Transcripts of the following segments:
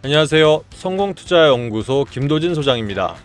안녕하세요. 성공투자연구소 김도진 소장입니다.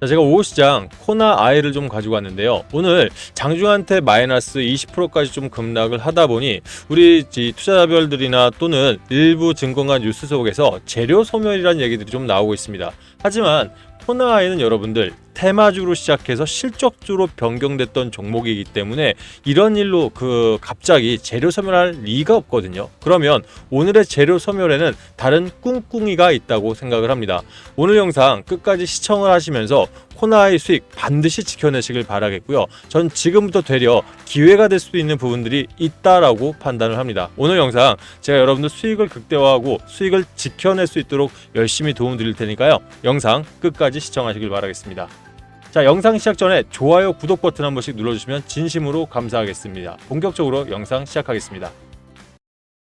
자, 제가 오시장 코나 아이를 좀 가지고 왔는데요. 오늘 장중한테 마이너스 20%까지 좀 급락을 하다 보니 우리 이 투자자별들이나 또는 일부 증권가 뉴스 속에서 재료 소멸이라는 얘기들이 좀 나오고 있습니다. 하지만 코나 아이는 여러분들 테마주로 시작해서 실적주로 변경됐던 종목이기 때문에 이런 일로 그 갑자기 재료 소멸할 리가 없거든요. 그러면 오늘의 재료 소멸에는 다른 꿍꿍이가 있다고 생각을 합니다. 오늘 영상 끝까지 시청을 하시면서 코나의 수익 반드시 지켜내시길 바라겠고요. 전 지금부터 되려 기회가 될 수도 있는 부분들이 있다라고 판단을 합니다. 오늘 영상 제가 여러분들 수익을 극대화하고 수익을 지켜낼 수 있도록 열심히 도움 드릴 테니까요. 영상 끝까지 시청하시길 바라겠습니다. 자, 영상 시작 전에 좋아요, 구독 버튼 한 번씩 눌러주시면 진심으로 감사하겠습니다. 본격적으로 영상 시작하겠습니다.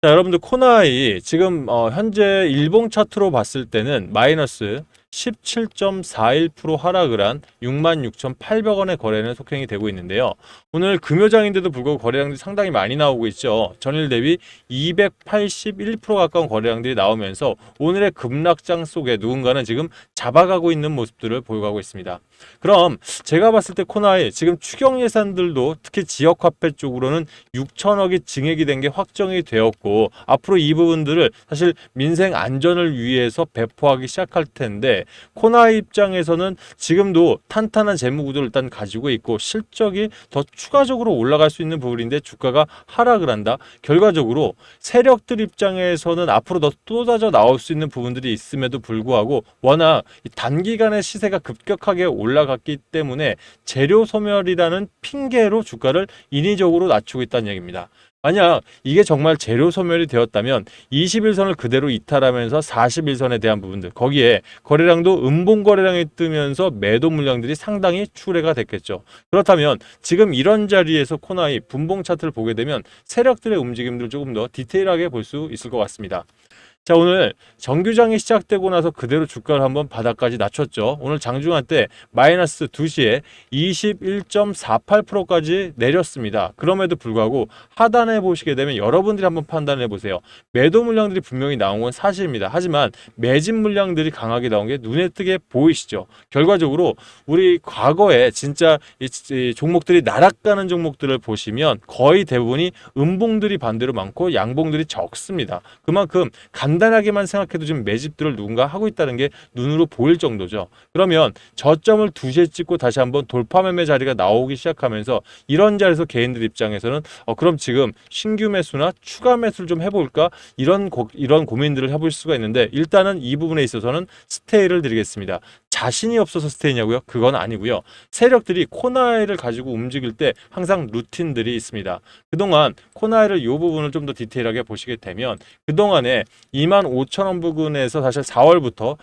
자, 여러분들 코나이 지금 어, 현재 일봉 차트로 봤을 때는 마이너스 17.41% 하락을 한 66,800원의 거래는 속행이 되고 있는데요. 오늘 금요장인데도 불구하고 거래량들이 상당히 많이 나오고 있죠. 전일 대비 281% 가까운 거래량들이 나오면서 오늘의 급락장 속에 누군가는 지금 잡아가고 있는 모습들을 보여가고 있습니다. 그럼 제가 봤을 때 코나이 지금 추경 예산들도 특히 지역 화폐 쪽으로는 6천억이 증액이 된 게 확정이 되었고 앞으로 이 부분들을 사실 민생 안전을 위해서 배포하기 시작할 텐데 코나이 입장에서는 지금도 탄탄한 재무 구조를 일단 가지고 있고 실적이 더 추가적으로 올라갈 수 있는 부분인데 주가가 하락을 한다. 결과적으로 세력들 입장에서는 앞으로 더 쏟아져 나올 수 있는 부분들이 있음에도 불구하고 워낙 이 단기간에 시세가 급격하게 올라갔기 때문에 재료 소멸이라는 핑계로 주가를 인위적으로 낮추고 있다는 얘기입니다. 만약 이게 정말 재료 소멸이 되었다면 21선을 그대로 이탈하면서 41선에 대한 부분들 거기에 거래량도 음봉 거래량이 뜨면서 매도 물량들이 상당히 출회가 됐겠죠. 그렇다면 지금 이런 자리에서 코나이 분봉 차트를 보게 되면 세력들의 움직임들을 조금 더 디테일하게 볼 수 있을 것 같습니다. 자 오늘 정규장이 시작되고 나서 그대로 주가를 한번 바닥까지 낮췄죠. 오늘 장중한 때 마이너스 2시에 21.48%까지 내렸습니다. 그럼에도 불구하고 하단에 보시게 되면 여러분들이 한번 판단해 보세요. 매도 물량들이 분명히 나온 건 사실입니다. 하지만 매집 물량들이 강하게 나온 게 눈에 띄게 보이시죠. 결과적으로 우리 과거에 진짜 이, 이 종목들이 나락가는 종목들을 보시면 거의 대부분이 음봉들이 반대로 많고 양봉들이 적습니다. 그만큼 간 단하게만 생각해도 지금 매집들을 누군가 하고 있다는 게 눈으로 보일 정도죠. 그러면 저점을 두시에 찍고 다시 한번 돌파 매매 자리가 나오기 시작하면서 이런 자리에서 개인들 입장에서는 어 그럼 지금 신규 매수나 추가 매수를 좀 해볼까 이런 고, 이런 고민들을 해볼 수가 있는데 일단은 이 부분에 있어서는 스테이를 드리겠습니다. 자신이 없어서 스테이냐고요? 그건 아니고요. 세력들이 코나이를 가지고 움직일 때 항상 루틴들이 있습니다. 그동안 코나이를 이 부분을 좀 더 디테일하게 보시게 되면 그동안에 2만 5천 원 부근에서 사실 4월부터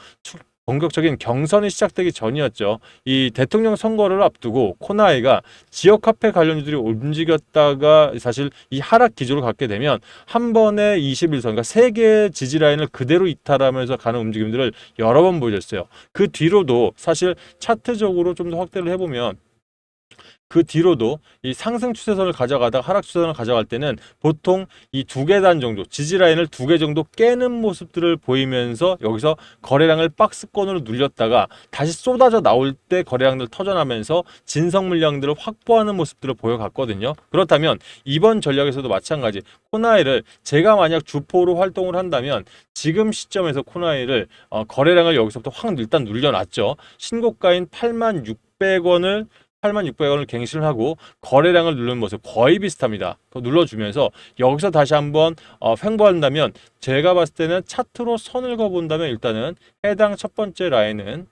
본격적인 경선이 시작되기 전이었죠. 이 대통령 선거를 앞두고 코나이가 지역 화폐 관련주들이 움직였다가 사실 이 하락 기조를 갖게 되면 한 번에 21선, 그러니까 세 개의 지지 라인을 그대로 이탈하면서 가는 움직임들을 여러 번 보여줬어요. 그 뒤로도 사실 차트적으로 좀 더 확대를 해보면 그 뒤로도 이 상승 추세선을 가져가다가 하락 추세선을 가져갈 때는 보통 이 두 계단 정도 지지 라인을 두 개 정도 깨는 모습들을 보이면서 여기서 거래량을 박스권으로 눌렸다가 다시 쏟아져 나올 때 거래량들 터져나면서 진성 물량들을 확보하는 모습들을 보여갔거든요. 그렇다면 이번 전략에서도 마찬가지 코나이를 제가 만약 주포로 활동을 한다면 지금 시점에서 코나이를 어, 거래량을 여기서부터 확 일단 눌려놨죠. 신고가인 8만 600원을 8600원을 갱신을 하고 거래량을 누르는 모습 거의 비슷합니다. 눌러주면서 여기서 다시 한번 어, 횡보한다면 제가 봤을 때는 차트로 선을 그어본다면 일단은 해당 첫 번째 라인은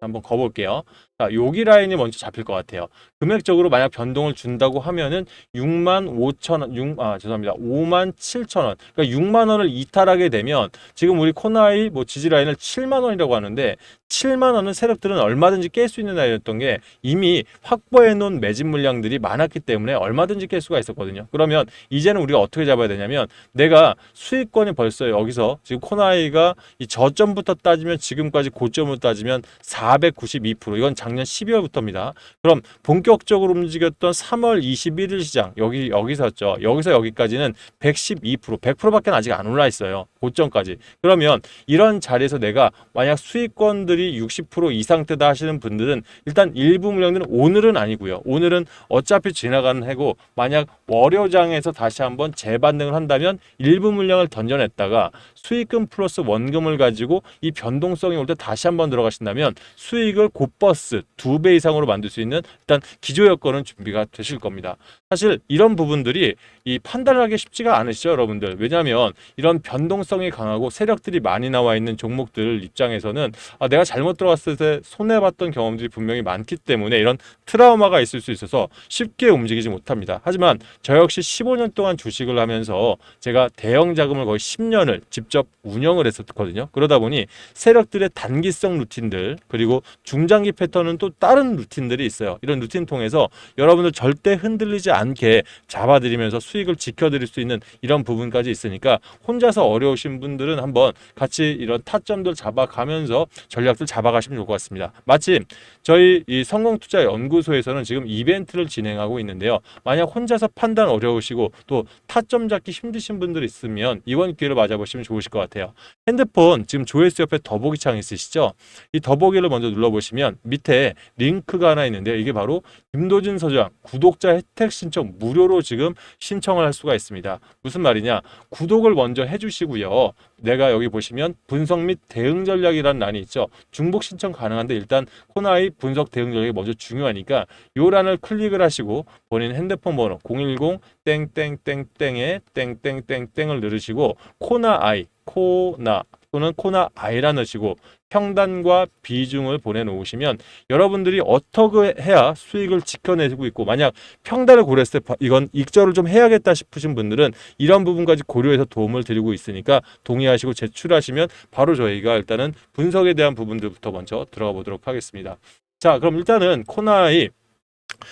한번 그어볼게요. 자, 여기 라인이 먼저 잡힐 것 같아요. 금액적으로 만약 변동을 준다고 하면은 6만 5천 원, 6, 아, 죄송합니다. 5만 7천 원. 그러니까 6만 원을 이탈하게 되면 지금 우리 코나이 뭐 지지 라인을 7만 원이라고 하는데 7만 원은 세력들은 얼마든지 깰 수 있는 라인이었던 게 이미 확보해 놓은 매집 물량들이 많았기 때문에 얼마든지 깰 수가 있었거든요. 그러면 이제는 우리가 어떻게 잡아야 되냐면 내가 수익권이 벌써 여기서 지금 코나이가 이 저점부터 따지면 지금까지 고점으로 따지면 492% 이건 작년 12월부터입니다. 그럼 본격적으로 움직였던 3월 21일 시장 여기 여기서죠. 여기서 여기까지는 112% 100%밖에 아직 안 올라 있어요. 고점까지. 그러면 이런 자리에서 내가 만약 수익권들이 60% 이상대다 하시는 분들은 일단 일부 물량들은 오늘은 아니고요. 오늘은 어차피 지나가는 해고 만약 월요장에서 다시 한번 재반등을 한다면 일부 물량을 던져냈다가 수익금 플러스 원금을 가지고 이 변동성이 올 때 다시 한번 들어가신다면 수익을 곧버스 두 배 이상으로 만들 수 있는 일단 기조 여건은 준비가 되실 겁니다. 사실 이런 부분들이 이 판단하기 쉽지가 않으시죠, 여러분들. 왜냐하면 이런 변동성이 강하고 세력들이 많이 나와 있는 종목들 입장에서는 아, 내가 잘못 들어갔을 때 손해 봤던 경험들이 분명히 많기 때문에 이런 트라우마가 있을 수 있어서 쉽게 움직이지 못합니다. 하지만 저 역시 15년 동안 주식을 하면서 제가 대형 자금을 거의 10년을 직접 운영을 했었거든요. 그러다 보니 세력들의 단기성 루틴들 그리고 중장기 패턴은 또 다른 루틴들이 있어요. 이런 루틴 통해서 여러분들 절대 흔들리지 않게 잡아드리면서 수익을 지켜드릴 수 있는 이런 부분까지 있으니까 혼자서 어려우신 분들은 한번 같이 이런 타점들 잡아가면서 전략들 잡아가시면 좋을 것 같습니다. 마침 저희 이 성공투자 연구소에서는 지금 이벤트를 진행하고 있는데요. 만약 혼자서 판단 어려우시고 또 타점 잡기 힘드신 분들 있으면 이번 기회를 맞아보시면 좋으실 것 같아요. 핸드폰 지금 조회수 옆에 더보기 창 있으시죠? 이 더보기를 먼저 눌러보시면 밑에 링크가 하나 있는데요. 이게 바로 김도진 서장 구독자 혜택 신청 무료로 지금 신청을 할 수가 있습니다. 무슨 말이냐? 구독을 먼저 해주시고요. 내가 여기 보시면 분석 및 대응 전략이라는 란이 있죠. 중복 신청 가능한데 일단 코나이 분석 대응 전략이 먼저 중요하니까 요 란을 클릭을 하시고 본인 핸드폰 번호 010 땡땡땡땡에 땡땡땡땡을 누르시고 코나 아이 코나 또는 코나 아이라 넣으시고 평단과 비중을 보내놓으시면 여러분들이 어떻게 해야 수익을 지켜내고 있고 만약 평단을 고렸을 때 이건 익절을 좀 해야겠다 싶으신 분들은 이런 부분까지 고려해서 도움을 드리고 있으니까 동의하시고 제출하시면 바로 저희가 일단은 분석에 대한 부분들부터 먼저 들어가 보도록 하겠습니다. 자 그럼 일단은 코나이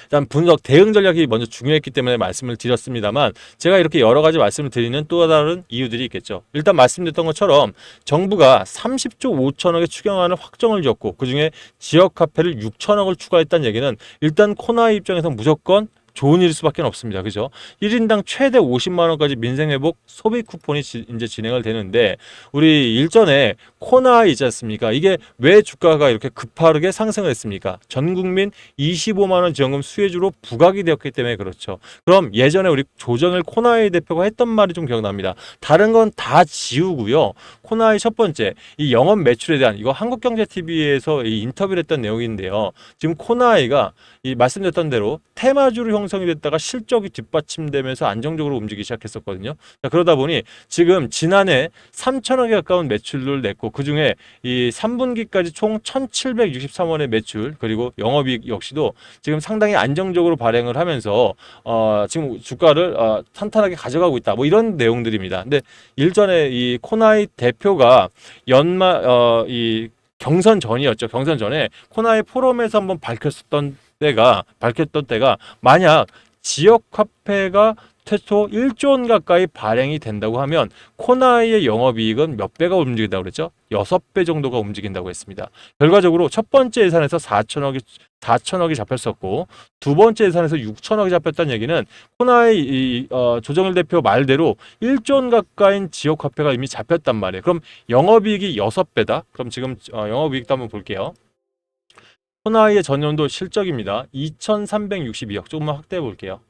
일단 분석 대응 전략이 먼저 중요했기 때문에 말씀을 드렸습니다만 제가 이렇게 여러 가지 말씀을 드리는 또 다른 이유들이 있겠죠. 일단 말씀드렸던 것처럼 정부가 30조 5천억의 추경안을 확정을 지었고 그중에 지역 화폐를 6천억을 추가했다는 얘기는 일단 코나이 입장에서 무조건 좋은 일일 수밖에 없습니다. 그죠? 1인당 최대 50만 원까지 민생 회복 소비 쿠폰이 지, 이제 진행을 되는데 우리 일전에 코나 있지 않습니까? 이게 왜 주가가 이렇게 급하게 상승을 했습니까? 전 국민 25만 원 지원금 수혜주로 부각이 되었기 때문에 그렇죠. 그럼 예전에 우리 조정일 코나이 대표가 했던 말이 좀 기억납니다. 다른 건 다 지우고요. 코나이 첫 번째 이 영업 매출에 대한 이거 한국경제TV에서 이 인터뷰를 했던 내용인데요. 지금 코나이가 이 말씀드렸던 대로 테마주로 형성이 됐다가 실적이 뒷받침되면서 안정적으로 움직이기 시작했었거든요. 자, 그러다 보니 지금 지난해 3천억에 가까운 매출을 냈고 그 중에 이 3분기까지 총 1,763원의 매출 그리고 영업이익 역시도 지금 상당히 안정적으로 발행을 하면서 어, 지금 주가를 어, 탄탄하게 가져가고 있다. 뭐 이런 내용들입니다. 근데 일전에 이 코나이 대표가 연말 어, 이 경선 전이었죠. 경선 전에 코나이 포럼에서 한번 밝혔었던 때가 밝혔던 때가 만약 지역 화폐가 최초 1조 원 가까이 발행이 된다고 하면 코나이의 영업이익은 몇 배가 움직인다고 그랬죠? 6배 정도가 움직인다고 했습니다. 결과적으로 첫 번째 예산에서 4천억이 4천억이 잡혔었고 두 번째 예산에서 6천억이 잡혔다는 얘기는 코나이 이, 어, 조정일 대표 말대로 1조 원 가까인 지역 화폐가 이미 잡혔단 말이에요. 그럼 영업이익이 6배다. 그럼 지금 어, 영업이익도 한번 볼게요. 코나이의 전년도 실적입니다. 2,362억. 조금만 확대해 볼게요.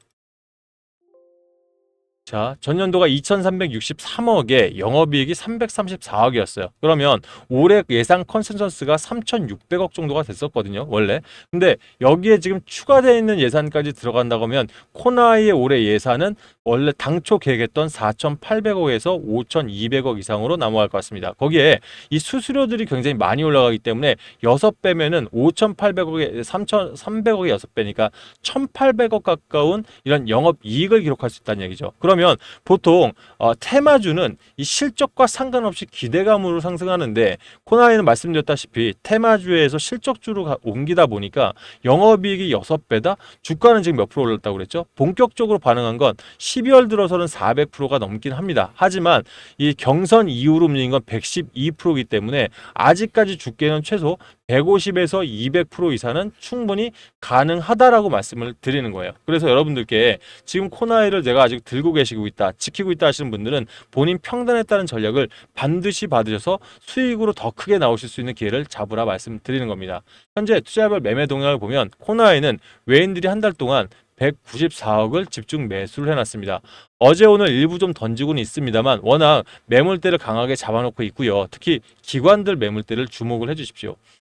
자, 전년도가 2,363억에 영업이익이 334억이었어요. 그러면 올해 예상 컨센서스가 3,600억 정도가 됐었거든요, 원래. 근데 여기에 지금 추가되어 있는 예산까지 들어간다고 하면 코나이의 올해 예산은 원래 당초 계획했던 4,800억에서 5,200억 이상으로 넘어갈 것 같습니다. 거기에 이 수수료들이 굉장히 많이 올라가기 때문에 6배면은 5,800억에 3,300억이 6배니까 1,800억 가까운 이런 영업 이익을 기록할 수 있다는 얘기죠. 그러면 보통 어, 테마주는 이 실적과 상관없이 기대감으로 상승하는데 코나이는 말씀드렸다시피 테마주에서 실적주로 가- 옮기다 보니까 영업이익이 6배다 주가는 지금 몇 프로 올랐다고 그랬죠? 본격적으로 반응한 건 12월 들어서는 400%가 넘긴 합니다. 하지만 이 경선 이후로 움직인 건 112%이기 때문에 아직까지 주가는 최소 150에서 200% 이상은 충분히 가능하다라고 말씀을 드리는 거예요. 그래서 여러분들께 지금 코나이를 내가 아직 들고 계시고 있다, 지키고 있다 하시는 분들은 본인 평단에 따른 전략을 반드시 받으셔서 수익으로 더 크게 나오실 수 있는 기회를 잡으라 말씀드리는 겁니다. 현재 투자별 매매 동향을 보면 코나이는 외인들이 한 달 동안 194억을 집중 매수를 해놨습니다. 어제 오늘 일부 좀 던지고는 있습니다만 워낙 매물대를 강하게 잡아놓고 있고요. 특히 기관들 매물대를 주목을 해주십시오.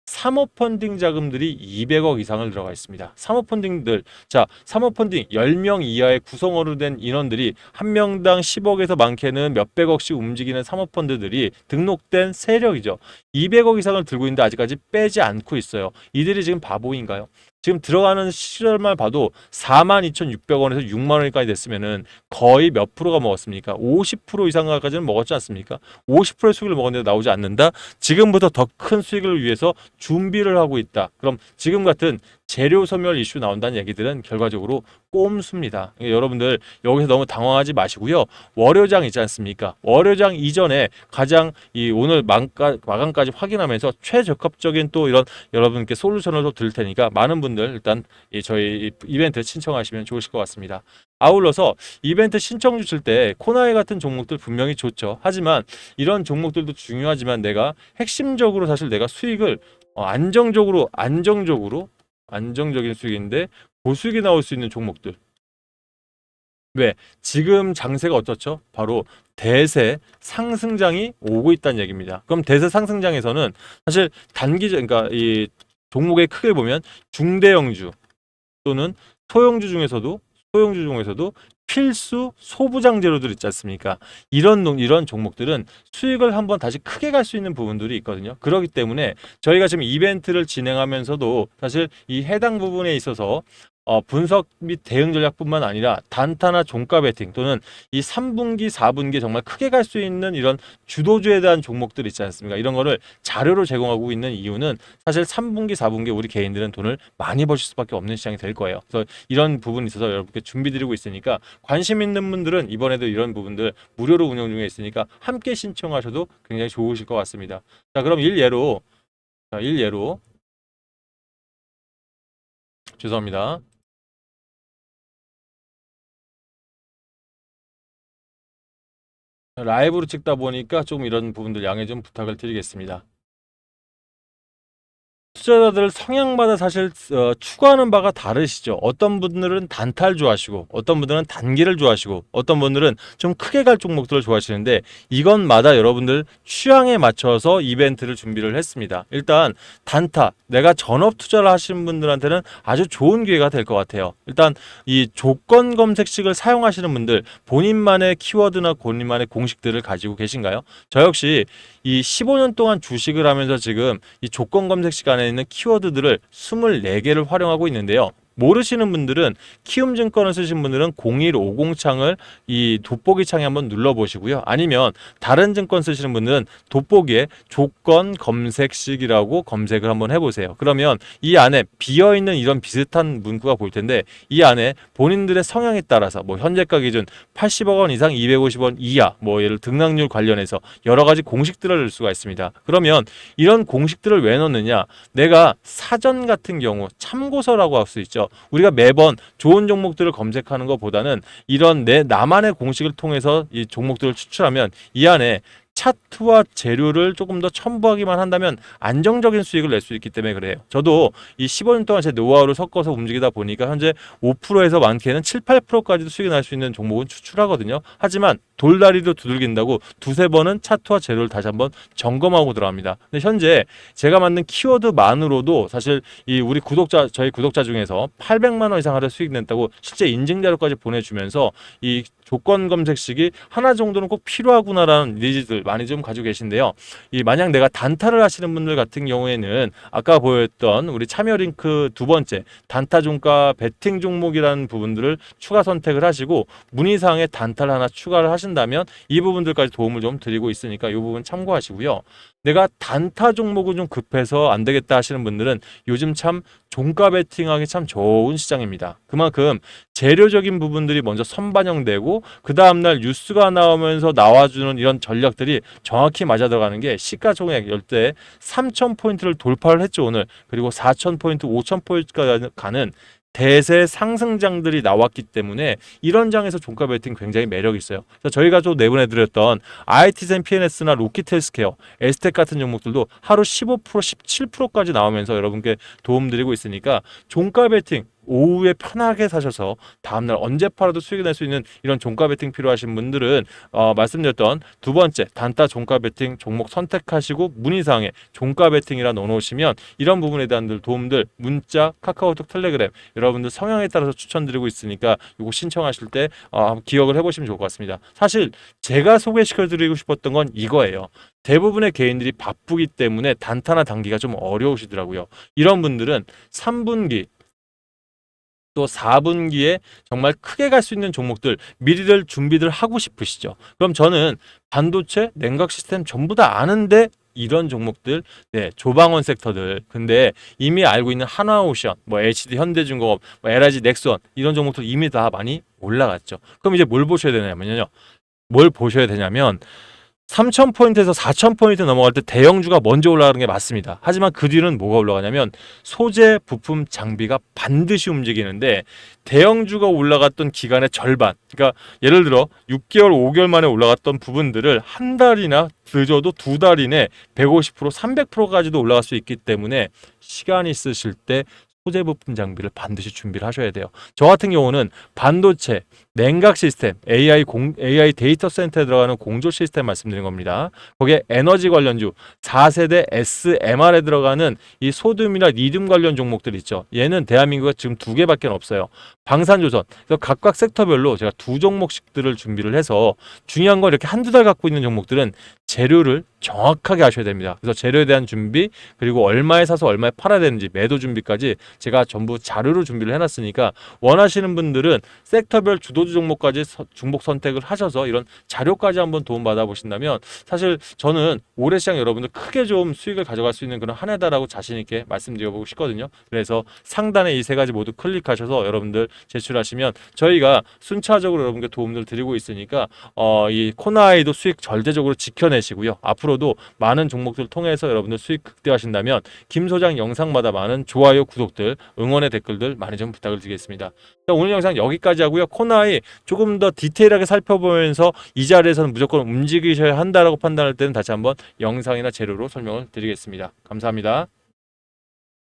사모펀딩 자금들이 200억 이상을 들어가 있습니다. 사모펀딩들, 자, 사모펀딩 10명 이하의 구성원으로 된 인원들이 한 명당 10억에서 많게는 몇백억씩 움직이는 사모펀드들이 등록된 세력이죠. 200억 이상을 들고 있는데 아직까지 빼지 않고 있어요. 이들이 지금 바보인가요? 지금 들어가는 시절만 봐도 42,600원에서 6만 원까지 됐으면은 거의 몇 프로가 먹었습니까? 50% 이상까지는 먹었지 않습니까? 50%의 수익을 먹었는데 나오지 않는다. 지금부터 더 큰 수익을 위해서 준비를 하고 있다. 그럼 지금 같은 재료 소멸 이슈 나온다는 얘기들은 결과적으로 꼼수입니다. 그러니까 여러분들 여기서 너무 당황하지 마시고요. 월요장 있지 않습니까? 월요장 이전에 가장 이 오늘 만가, 마감까지 확인하면서 최적합적인 또 이런 여러분께 솔루션을 또 드릴 테니까 많은 분들 일단 이 저희 이벤트 신청하시면 좋으실 것 같습니다. 아울러서 이벤트 신청 주실 때 코나이 같은 종목들 분명히 좋죠. 하지만 이런 종목들도 중요하지만 내가 핵심적으로 사실 내가 수익을 어, 안정적으로 안정적으로 안정적인 수익인데 고수익이 나올 수 있는 종목들. 왜? 지금 장세가 어떻죠? 바로 대세 상승장이 오고 있다는 얘기입니다. 그럼 대세 상승장에서는 사실 단기적 그러니까 이 종목의 크게 보면 중대형주 또는 소형주 중에서도 소형주 중에서도 필수 소부장 재료들 있지 않습니까? 이런 농- 이런 종목들은 수익을 한번 다시 크게 갈 수 있는 부분들이 있거든요. 그렇기 때문에 저희가 지금 이벤트를 진행하면서도 사실 이 해당 부분에 있어서 어, 분석 및 대응 전략뿐만 아니라 단타나 종가 베팅 또는 이 3분기, 4분기 정말 크게 갈 수 있는 이런 주도주에 대한 종목들 있지 않습니까? 이런 거를 자료로 제공하고 있는 이유는 사실 3분기, 4분기 우리 개인들은 돈을 많이 버실 수밖에 없는 시장이 될 거예요. 그래서 이런 부분이 있어서 여러분께 준비 드리고 있으니까 관심 있는 분들은 이번에도 이런 부분들 무료로 운영 중에 있으니까 함께 신청하셔도 굉장히 좋으실 것 같습니다. 자, 그럼 일예로 자, 일예로 죄송합니다. 라이브로 찍다 보니까 좀 이런 부분들 양해 좀 부탁을 드리겠습니다. 투자자들 성향마다 사실 어, 추구하는 바가 다르시죠. 어떤 분들은 단타를 좋아하시고, 어떤 분들은 단기를 좋아하시고, 어떤 분들은 좀 크게 갈 종목들을 좋아하시는데 이것마다 여러분들 취향에 맞춰서 이벤트를 준비를 했습니다. 일단 단타, 내가 전업 투자를 하시는 분들한테는 아주 좋은 기회가 될 것 같아요. 일단 이 조건 검색식을 사용하시는 분들 본인만의 키워드나 본인만의 공식들을 가지고 계신가요? 저 역시 이 15년 동안 주식을 하면서 지금 이 조건 검색 시간에 있는 키워드들을 24개를 활용하고 있는데요. 모르시는 분들은 키움증권을 쓰신 분들은 0150 창을 이 돋보기 창에 한번 눌러보시고요. 아니면 다른 증권 쓰시는 분들은 돋보기에 조건 검색식이라고 검색을 한번 해보세요. 그러면 이 안에 비어있는 이런 비슷한 문구가 보일 텐데 이 안에 본인들의 성향에 따라서 뭐 현재가 기준 80억 원 이상 250원 이하 뭐 예를 등락률 관련해서 여러 가지 공식들을 넣을 수가 있습니다. 그러면 이런 공식들을 왜 넣느냐? 내가 사전 같은 경우 참고서라고 할 수 있죠. 우리가 매번 좋은 종목들을 검색하는 것보다는 이런 내 나만의 공식을 통해서 이 종목들을 추출하면 이 안에 차트와 재료를 조금 더 첨부하기만 한다면 안정적인 수익을 낼 수 있기 때문에 그래요. 저도 이 15년 동안 제 노하우를 섞어서 움직이다 보니까 현재 5%에서 많게는 7, 8%까지도 수익이 날 수 있는 종목은 추출하거든요. 하지만 돌다리도 두들긴다고 두세 번은 차트와 재료를 다시 한번 점검하고 들어갑니다. 근데 현재 제가 만든 키워드만으로도 사실 이 우리 구독자 저희 구독자 중에서 800만 원 이상 하루 수익 냈다고 실제 인증 자료까지 보내주면서 이 조건 검색식이 하나 정도는 꼭 필요하구나라는 니즈들 많이 좀 가지고 계신데요. 이 만약 내가 단타를 하시는 분들 같은 경우에는 아까 보였던 우리 참여 링크 두 번째 단타 종가 베팅 종목이라는 부분들을 추가 선택을 하시고 문의사항에 단타를 하나 추가를 하신다면 이 부분들까지 도움을 좀 드리고 있으니까 이 부분 참고하시고요. 내가 단타 종목은 좀 급해서 안 되겠다 하시는 분들은 요즘 참 종가 베팅하기 참 좋은 시장입니다. 그만큼 재료적인 부분들이 먼저 선반영되고 그 다음날 뉴스가 나오면서 나와주는 이런 전략들이 정확히 맞아 들어가는 게 시가총액 열대 3천 포인트를 돌파를 했죠 오늘 그리고 4천 포인트, 5천 포인트가 가는 대세 상승장들이 나왔기 때문에 이런 장에서 종가 베팅 굉장히 매력 있어요. 저희가 또 내보내드렸던 IT젠 PNS나 로키텔스케어, 에스텍 같은 종목들도 하루 15% 17%까지 나오면서 여러분께 도움드리고 있으니까 종가 베팅 오후에 편하게 사셔서 다음날 언제 팔아도 수익이 낼수 있는 이런 종가 베팅 필요하신 분들은 어, 말씀드렸던 두 번째 단타 종가 베팅 종목 선택하시고 문의사항에 종가 베팅이라 넣어놓으시면 이런 부분에 대한 도움들 문자 카카오톡 텔레그램 여러분들 성향에 따라서 추천드리고 있으니까 이거 신청하실 때 어, 기억을 해보시면 좋을 것 같습니다. 사실 제가 소개시켜드리고 싶었던 건 이거예요. 대부분의 개인들이 바쁘기 때문에 단타나 단기가 좀 어려우시더라고요. 이런 분들은 3분기 또 4분기에 정말 크게 갈 수 있는 종목들 미리들 준비들 하고 싶으시죠. 그럼 저는 반도체, 냉각 시스템 전부 다 아는데 이런 종목들, 네, 조방원 섹터들. 근데 이미 알고 있는 한화오션, 뭐 HD 현대중공업, 뭐 LIG 넥스원 이런 종목들 이미 다 많이 올라갔죠. 그럼 이제 뭘 보셔야 되냐면요. 뭘 보셔야 되냐면 3,000포인트에서 4,000포인트 넘어갈 때 대형주가 먼저 올라가는 게 맞습니다. 하지만 그 뒤는 뭐가 올라가냐면 소재, 부품, 장비가 반드시 움직이는데 대형주가 올라갔던 기간의 절반. 그러니까 예를 들어 6개월, 5개월 만에 올라갔던 부분들을 한 달이나 늦어도 두 달 이내 150%, 300%까지도 올라갈 수 있기 때문에 시간 있으실 때 소재 부품 장비를 반드시 준비를 하셔야 돼요. 저 같은 경우는 반도체, 냉각 시스템, AI 공 AI 데이터 센터에 들어가는 공조 시스템 말씀드린 겁니다. 거기에 에너지 관련주 4세대 SMR에 들어가는 이 소듐이나 리튬 관련 종목들 있죠. 얘는 대한민국에 지금 두 개밖에 없어요. 방산조선. 그래서 각각 섹터별로 제가 두 종목씩들을 준비를 해서 중요한 건 이렇게 한두 달 갖고 있는 종목들은 재료를 정확하게 하셔야 됩니다. 그래서 재료에 대한 준비 그리고 얼마에 사서 얼마에 팔아야 되는지 매도 준비까지 제가 전부 자료로 준비를 해놨으니까 원하시는 분들은 섹터별 주도주 종목까지 서- 중복 선택을 하셔서 이런 자료까지 한번 도움 받아 보신다면 사실 저는 올해 시장 여러분들 크게 좀 수익을 가져갈 수 있는 그런 한 해다라고 자신 있게 말씀드려보고 싶거든요. 그래서 상단에 이 세 가지 모두 클릭하셔서 여러분들 제출하시면 저희가 순차적으로 여러분께 도움을 드리고 있으니까 어, 이 코나이도 수익 절대적으로 지켜내시고요. 앞으로도 많은 종목들 통해서 여러분들 수익 극대화하신다면 김 소장 영상마다 많은 좋아요, 구독들, 응원의 댓글들 많이 좀 부탁을 드리겠습니다. 자, 오늘 영상 여기까지 하고요. 코나이 조금 더 디테일하게 살펴보면서 이 자리에서는 무조건 움직이셔야 한다라고 판단할 때는 다시 한번 영상이나 재료로 설명을 드리겠습니다. 감사합니다.